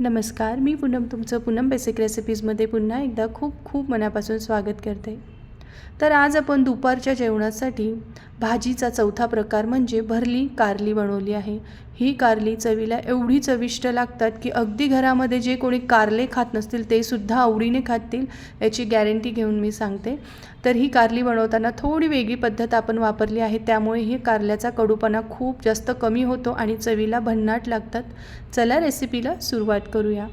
नमस्कार मी पूनम तुमचं पूनम बेसिक रेसिपीजमध्ये पुन्हा एकदा खूप खूप मनापासून स्वागत करते. तर आज आपण दुपारच्या जेवणासाठी भाजीचा चौथा प्रकार म्हणजे भरली कारली बनवली आहे. ही कारली चवीला एवढी चविष्ट लागतात की अगदी घरामध्ये जे कोणी कारले खात नसतील ते सुद्धा आवडीने खातील याची गॅरंटी घेऊन मी सांगते. तर ही कारली बनवताना थोडी वेगळी पद्धत आपण वापरली आहे त्यामुळे ही कारल्याचा कडूपणा खूप जास्त कमी होतो आणि चवीला भन्नाट लागतात. चला रेसिपीला सुरुवात करूया.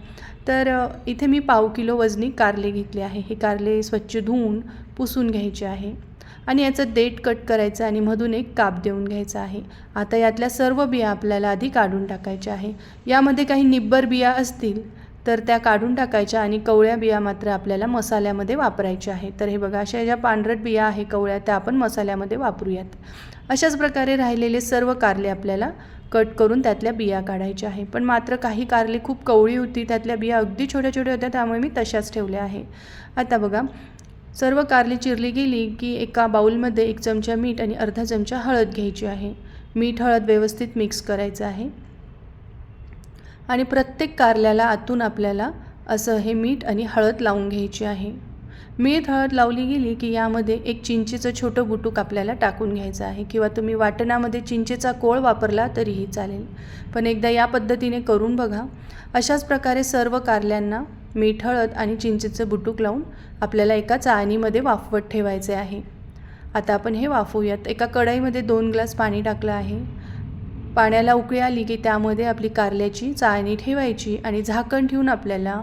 तर इथे मी पाव किलो वजनी कारले घेतले आहे. हे कारले स्वच्छ धुवून पुसून घ्यायचे आहे. आणि याचं देठ कट करायचं आणि मधून एक काप देऊन घ्यायचा आहे. आता यातल्या सर्व बिया आपल्याला आधी काढून टाकायच्या आहे. यामध्ये काही निब्बर बिया असतील तर त्या काढून टाकायच्या आणि कवळ्या बिया मात्र आपल्याला मसाल्यामध्ये वापरायच्या आहे. तर हे बघा अशा ज्या पांढरट बिया आहे कवळ्या त्या आपण मसाल्यामध्ये वापरूयात. अशाच प्रकारे राहिलेले सर्व कारले आपल्याला कट करून त्यातल्या बिया काढायच्या आहे. पण मात्र काही कारली खूप कवळी होती त्यातल्या बिया अगदी छोट्या छोट्या होत्या त्यामुळे मी तशाच ठेवल्या आहे. आता बघा सर्व कारली चिरली गेली की एका बाऊलमध्ये एक चमचा मीठ आणि अर्धा चमचा हळद घ्यायची आहे. मीठ हळद व्यवस्थित मिक्स करायचं आहे. आणि प्रत्येक कारल्याला आतून आपल्याला असं हे मीठ आणि हळद लावून घ्यायची आहे. मीठ हळद लावली गेली की यामध्ये एक चिंचेचं छोटं बुटूक आपल्याला टाकून घ्यायचं आहे किंवा तुम्ही वाटणामध्ये चिंचेचा कोळ वापरला तरीही चालेल. पण एकदा या पद्धतीने करून बघा. अशाच प्रकारे सर्व कारल्यांना मीठ हळद आणि चिंचेचं बुटूक लावून आपल्याला एका चाळणीमध्ये वाफवत ठेवायचे आहे. आता आपण हे वाफवूयात. एका कढईमध्ये दोन ग्लास पाणी टाकलं आहे. पाण्याला उकळी आली की त्यामध्ये आपली कारल्याची चाळणी ठेवायची आणि झाकण ठेवून आपल्याला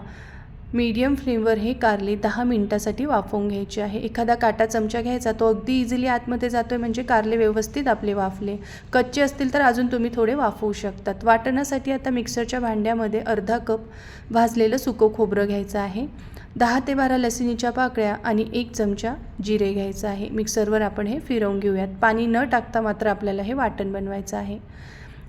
मीडियम फ्लेमवर हे कारले दहा मिनटासाठी वाफवून घ्यायचे आहे. एखादा काटा चमचा घ्यायचा तो अगदी इझिली आतमध्ये जातो आहे म्हणजे कारले व्यवस्थित आपले वाफले. कच्चे असतील तर अजून तुम्ही थोडे वाफवू शकतात. वाटण्यासाठी आता मिक्सरच्या भांड्यामध्ये अर्धा कप भाजलेलं सुकं खोबरं घ्यायचं आहे. दहा ते बारा लसणीच्या पाकळ्या आणि एक चमचा जिरे घ्यायचं आहे. मिक्सरवर आपण हे फिरवून घेऊयात. पाणी न टाकता मात्र आपल्याला हे वाटण बनवायचं आहे.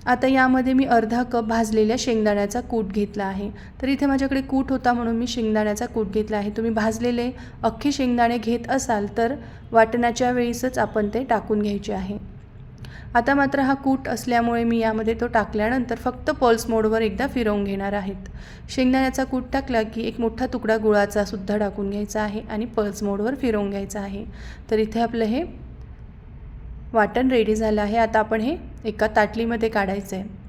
आता यामध्ये मी अर्धा कप भाजलेल्या शेंगदाण्याचा कूट घेतला आहे. तर इथे माझ्याकडे कूट होता म्हणून मी शेंगदाण्याचा कूट घेतला आहे. तुम्ही भाजलेले अख्खे शेंगदाणे घेत असाल तर वाटणाच्या वेळीसच आपण ते टाकून घ्यायचे आहे. आता मात्र हा कूट असल्यामुळे मी यामध्ये तो टाकल्यानंतर फक्त पल्स मोडवर एकदा फिरवून घेणार आहेत. शेंगदाण्याचा कूट टाकला की एक मोठा तुकडा गुळाचा सुद्धा टाकून घ्यायचा आहे आणि पल्स मोडवर फिरवून घ्यायचा आहे. तर इथे आपलं हे वाटण रेडी झालं आहे. आता आपण हे एका ताटलीमध्ये काढायचं आहे.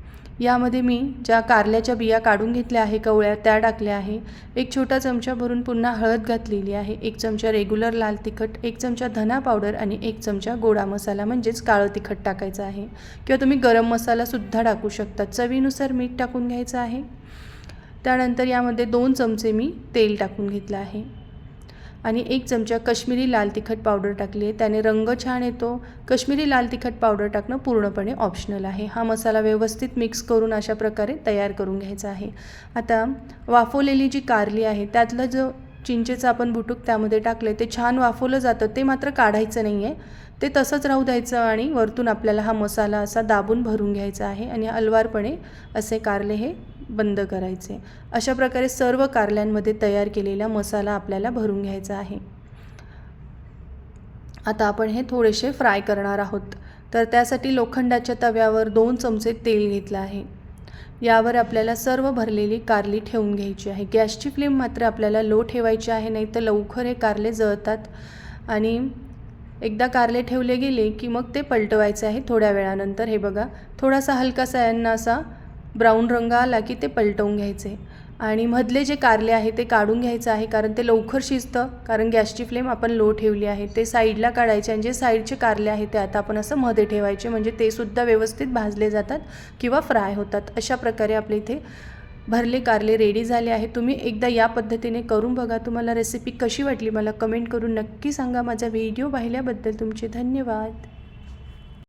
यामध्ये मी ज्या कारल्याच्या बिया काढून घेतल्या आहे कवळ्या त्या टाकल्या आहे. एक छोटा चमचा भरून पुन्हा हळद घातलेली आहे. एक चमचा रेग्युलर लाल तिखट एक चमचा धना पावडर आणि एक चमचा गोडा मसाला म्हणजेच काळं तिखट टाकायचं आहे. किंवा तुम्ही गरम मसालासुद्धा टाकू शकता. चवीनुसार मीठ टाकून घ्यायचं आहे. त्यानंतर यामध्ये दोन चमचे मी तेल टाकून घेतलं आहे. आणि एक चमचा कश्मीरी लाल तिखट पावडर टाकली आहे. त्याने रंग छान येतो. कश्मीरी लाल तिखट पावडर टाकणं पूर्णपणे ऑप्शनल आहे. हा मसाला व्यवस्थित मिक्स करून अशा प्रकारे तयार करून घ्यायचा आहे. आता वाफवलेली जी कारली आहे त्यातलं जो चिंचेचं आपण बुटूक त्यामध्ये टाकलं ते छान वाफवलं जातं. ते मात्र काढायचं नाही आहे ते तसंच राहू द्यायचं आणि वरतून आपल्याला हा मसाला असा दाबून भरून घ्यायचा आहे आणि अलवारपणे असे कारले हे बंद करायचे. अशा प्रकारे सर्व कारल्यांमध्ये तयार केलेला मसाला आपल्याला भरून घ्यायचा आहे. आता आपण हे थोडेसे फ्राय करणार आहोत. तर त्यासाठी लोखंडाच्या तव्यावर दोन चमचे तेल घेतलं आहे. यावर आपल्याला सर्व भरलेली कारली ठेवून घ्यायची आहे. गॅसची फ्लेम मात्र आपल्याला लो ठेवायची आहे नाही तर लवकर हे कारले जळतात. आणि एकदा कारले ठेवले गेले की मग ते पलटवायचे आहे थोड्या वेळानंतर. हे बघा थोडासा हलकासा यांना असा ब्राऊन रंग आला की ते पलटवून घ्यायचे. आणि मधले जे कारले आहे ते काढून घ्यायचं आहे कारण ते लवकर शिजतं. कारण गॅसची फ्लेम आपण लो ठेवली आहे. ते साईडला काढायचे आणि जे साईडचे कारले आहे ते आता आपण असं मध्ये ठेवायचे. म्हणजे ते सुद्धा व्यवस्थित भाजले जातात किंवा फ्राय होतात. अशा प्रकारे आपले इथे भरले कारले रेडी झाले आहे तुम्ही एकदा या पद्धतीने करून बघा. तुम्हाला रेसिपी कशी वाटली मला कमेंट करून नक्की सांगा. माझा व्हिडिओ पाहिल्याबद्दल तुमचे धन्यवाद.